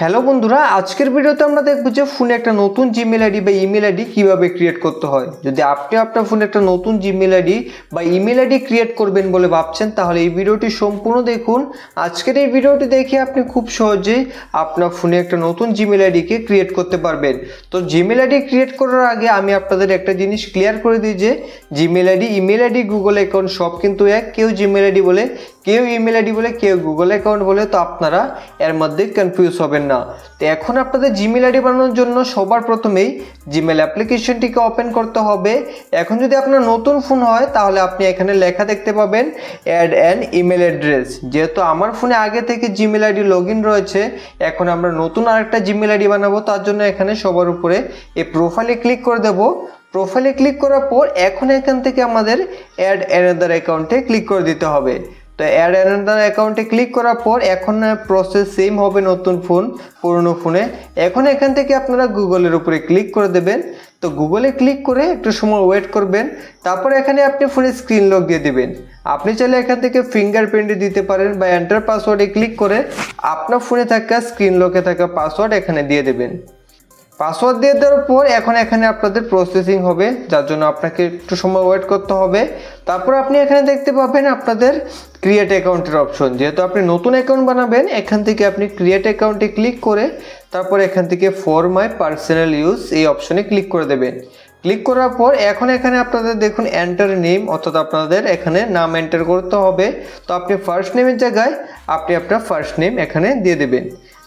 Hello বন্ধুরা, আজকের ভিডিওতে আমরা দেখব যে ফোনে একটা নতুন জিমেল আইডি বা ইমেল আইডি কীভাবে ক্রিয়েট করতে হয়। যদি আপনি আপনার ফোনে একটা নতুন জিমেল আইডি বা ইমেল আইডি ক্রিয়েট করবেন বলে ভাবছেন, তাহলে এই ভিডিওটি সম্পূর্ণ দেখুন। আজকের এই ভিডিওটি দেখে আপনি খুব সহজেই আপনার ফোনে একটা নতুন জিমেল আইডিকে ক্রিয়েট করতে পারবেন। তো জিমেল আইডি ক্রিয়েট করার আগে আমি আপনাদের একটা জিনিস ক্লিয়ার করে দিই যে Gmail ID email ID Google account সব কিন্তু এক, কেউ জিমেল আইডি বলে, কেউ ইমেল আইডি বলে, কেউ গুগল অ্যাকাউন্ট বলে, তো আপনারা এর মধ্যে কনফিউজ হবেন না। তো এখন আপনাদের জিমেল আইডি বানানোর জন্য সবার প্রথমেই জিমেল অ্যাপ্লিকেশনটিকে ওপেন করতে হবে। এখন যদি আপনার নতুন ফোন হয়, তাহলে আপনি এখানে লেখা দেখতে পাবেন অ্যাড অ্যান ইমেল অ্যাড্রেস যেহেতু আমার ফোনে আগে থেকে জিমেল আইডি লগ রয়েছে, এখন আমরা নতুন আরেকটা জিমেল আইডি বানাবো, তার জন্য এখানে সবার উপরে এই প্রোফাইলে ক্লিক করে দেবো। প্রোফাইলে ক্লিক করার পর এখন এখান থেকে আমাদের অ্যাড অ্যানাদার অ্যাকাউন্টে ক্লিক করে দিতে হবে। তো অ্যাড অ্যানাদার অ্যাকাউন্টে ক্লিক করার পর এখন প্রসেস সেম হবে নতুন ফোন পুরনো ফোনে এখন এখান থেকে আপনারা গুগলের উপরে ক্লিক করে দেবেন। তো গুগলে ক্লিক করে একটু সময় ওয়েট করবেন। তারপর এখানে আপনি ফোনে স্ক্রিন লক দিয়ে দেবেন। আপনি চাইলে এখান থেকে ফিঙ্গারপ্রিন্ট দিতে পারেন বা এন্টার পাসওয়ার্ডে ক্লিক করে আপনার ফোনে থাকা স্ক্রিন লকে থাকা পাসওয়ার্ড এখানে দিয়ে দেবেন। পাসওয়ার্ড দিয়ে দেওয়ার পর এখন এখানে আপনাদের প্রসেসিং হবে, যার জন্য আপনাকে একটু সময় ওয়েট করতে হবে। তারপর আপনি এখানে দেখতে পাবেন আপনাদের ক্রিয়েট অ্যাকাউন্টের অপশন যেহেতু আপনি নতুন অ্যাকাউন্ট বানাবেন, এখান থেকে আপনি ক্রিয়েট অ্যাকাউন্টে ক্লিক করে তারপর এখান থেকে ফর মাই পার্সোনাল ইউজ এই অপশনে ক্লিক করে দেবেন। ক্লিক করার পর এখন এখানে আপনাদের দেখুন এন্টার নেম অর্থাৎ আপনাদের এখানে নাম এন্টার করতে হবে। তো আপনি ফার্স্ট নেমের জায়গায় আপনি আপনার ফার্স্ট নেম এখানে দিয়ে দেবেন।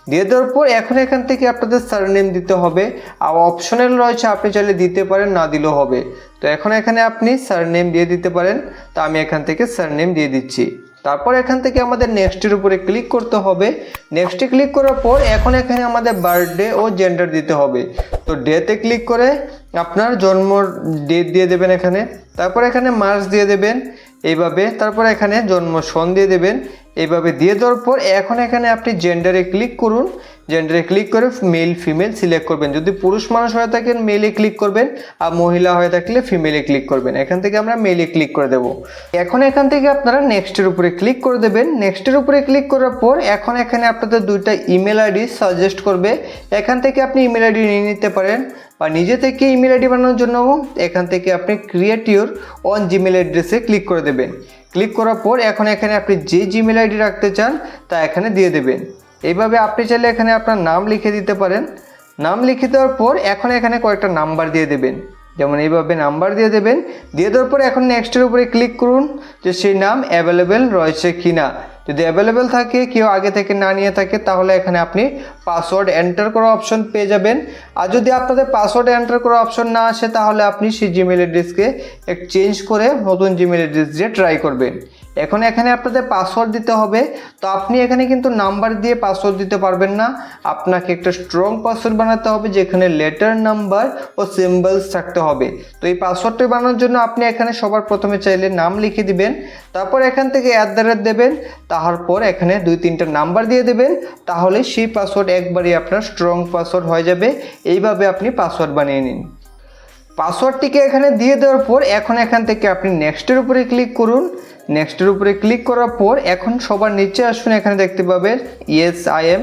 দিয়ে দেওয়ার পর এখন এখান থেকে আপনাদের সার নেম দিতে হবে। আর অপশনাল রয়েছে, আপনি চাইলে দিতে পারেন, না দিলেও হবে। তো এখন এখানে আপনি সার নেম দিয়ে দিতে পারেন। তো আমি এখান থেকে সার নেম দিয়ে দিচ্ছি। তারপর এখান থেকে আমাদের নেক্সটের উপরে ক্লিক করতে হবে। নেক্সটে ক্লিক করার পর এখন এখানে আমাদের বার্থডে ও জেন্ডার দিতে হবে। তো ডেতে ক্লিক করে আপনার জন্ম ডেট দিয়ে দেবেন এখানে। তারপর এখানে মার্চ দিয়ে দেবেন। এইভাবে তারপর এখানে জন্ম সন দিয়ে দেবেন। এইভাবে দিয়ে দেওয়ার পর এখন এখানে আপনি জেন্ডারে ক্লিক করুন। জেন্ডারে ক্লিক করে মেল ফিমেল সিলেক্ট করবেন। যদি পুরুষ মানুষ হয়ে থাকেন মেলে ক্লিক করবেন আর মহিলা হয়ে থাকলে ফিমেলে ক্লিক করবেন। এখান থেকে আমরা মেলে ক্লিক করে দেব। এখন এখান থেকে আপনারা নেক্সটের উপরে ক্লিক করে দেবেন। নেক্সটের উপরে ক্লিক করার পর এখন এখানে আপনাদের দুইটা ইমেল আইডি সাজেস্ট করবে। এখান থেকে আপনি ইমেল আইডি নিয়ে নিতে পারেন বা নিজে থেকে ইমেল আইডি বানানোর জন্য এখান থেকে আপনি ক্রিয়েট ইউর অন জিমেল অ্যাড্রেসে ক্লিক করে দেবেন। ক্লিক করার পর এখন এখানে আপনি যে জিমেল আইডি রাখতে চান তা এখানে দিয়ে দেবেন। এইভাবে আপনি চাইলে এখানে আপনার নাম লিখে দিতে পারেন। নাম লিখে দেওয়ার পর এখন এখানে কয়েকটা নাম্বার দিয়ে দেবেন। যেমন এইভাবে নাম্বার দিয়ে দেবেন। দিয়ে দেওয়ার পর এখন নেক্সটের উপরে ক্লিক করুন যে সেই নাম অ্যাভেলেবেল রয়েছে কি না যদি অ্যাভেলেবেল থাকে, কেউ আগে থেকে না নিয়ে থাকে, তাহলে এখানে আপনি পাসওয়ার্ড এন্টার করা অপশন পেয়ে যাবেন। আর যদি আপনাদের পাসওয়ার্ড এন্টার করা অপশন না আসে, তাহলে আপনি সেই জিমেল অ্যাড্রেসকে এক চেঞ্জ করে নতুন জিমেল অ্যাড্রেস দিয়ে ট্রাই করবেন। এখন এখানে আপনাদের পাসওয়ার্ড দিতে হবে। তো আপনি এখানে কিন্তু নাম্বার দিয়ে পাসওয়ার্ড দিতে পারবেন না। আপনাকে একটা স্ট্রং পাসওয়ার্ড বানাতে হবে, যেখানে লেটার নাম্বার ও সিম্বলস থাকতে হবে। তো এই পাসওয়ার্ডটা বানানোর জন্য আপনি এখানে সবার প্রথমে চাইলে নাম লিখে দিবেন। তারপর এখান থেকে অ্যাট দ্য রেট দেবেন। তারপর এখানে দুই তিনটা নাম্বার দিয়ে দেবেন। তাহলে সেই পাসওয়ার্ড একবারই আপনার স্ট্রং পাসওয়ার্ড হয়ে যাবে। এইভাবে আপনি পাসওয়ার্ড বানিয়ে নিন। পাসওয়ার্ডটিকে এখানে দিয়ে দেওয়ার পর এখন এখান থেকে আপনি নেক্সটের উপরে ক্লিক করুন। নেক্সটের উপরে ক্লিক করার পর এখন সবার নিচে আসুন, এখানে দেখতে পাবেন ইয়েস আই এম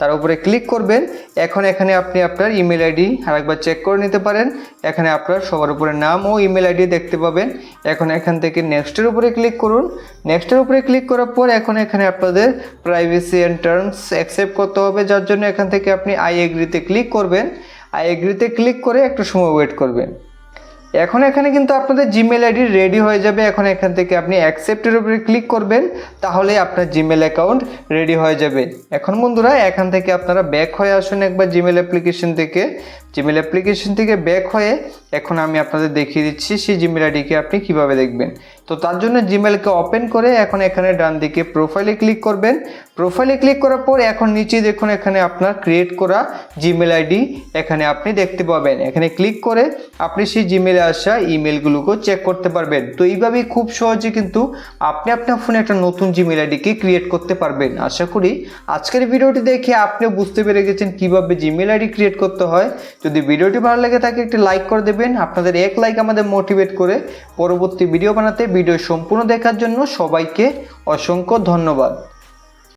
তার উপরে ক্লিক করবেন। এখন এখানে আপনি আপনার ইমেল আইডি আরেকবার চেক করে নিতে পারেন। এখানে আপনার সবার উপরে নাম ও ইমেল আইডি দেখতে পাবেন। এখন এখান থেকে নেক্সটের উপরে ক্লিক করুন। নেক্সটের উপরে ক্লিক করার পর এখন এখানে আপনাদের প্রাইভেসি অ্যান্ড টার্মস অ্যাকসেপ্ট করতে হবে, যার জন্য এখান থেকে আপনি আই এগ্রিতে ক্লিক করবেন। আই এগ্রিতে ক্লিক করে একটু সময় ওয়েট করবেন। এখন এখানে কিন্তু আপনাদের জিমেল আইডি রেডি হয়ে যাবে। এখন এখান থেকে আপনি অ্যাকসেপ্টের উপরে ক্লিক করবেন, তাহলে আপনার জিমেল অ্যাকাউন্ট রেডি হয়ে যাবে। এখন বন্ধুরা, এখান থেকে আপনারা ব্যাক হয়ে আসুন একবার জিমেল অ্যাপ্লিকেশন থেকে। জিমেল অ্যাপ্লিকেশন থেকে ব্যাক হয়ে এখন আমি আপনাদের দেখিয়ে দিচ্ছি সেই জিমেল আইডিকে আপনি কীভাবে দেখবেন। তো তার জন্য জিমেলকে ওপেন করে এখন এখানে ডান দিকে প্রোফাইলে ক্লিক করবেন। প্রোফাইলে ক্লিক করার পর এখন নিচে দেখুন এখানে আপনার ক্রিয়েট করা জিমেল আইডি এখানে আপনি দেখতে পাবেন। এখানে ক্লিক করে আপনি সেই জিমেলে আসা ইমেলগুলোকেও চেক করতে পারবেন। তো এইভাবেই খুব সহজে কিন্তু আপনি আপনার ফোনে একটা নতুন জিমেল আইডিকে ক্রিয়েট করতে পারবেন। আশা করি আজকের ভিডিওটি দেখে আপনিও বুঝতে পেরে গেছেন কীভাবে জিমেল আইডি ক্রিয়েট করতে হয়। যদি ভিডিওটি ভালো লাগে থাকে একটি লাইক করে দেবেন। আপনাদের এক লাইক আমাদের মোটিভেট করে পরবর্তী ভিডিও বানাতে ভিডিও সম্পূর্ণ দেখার জন্য সবাইকে অসংখ্য ধন্যবাদ।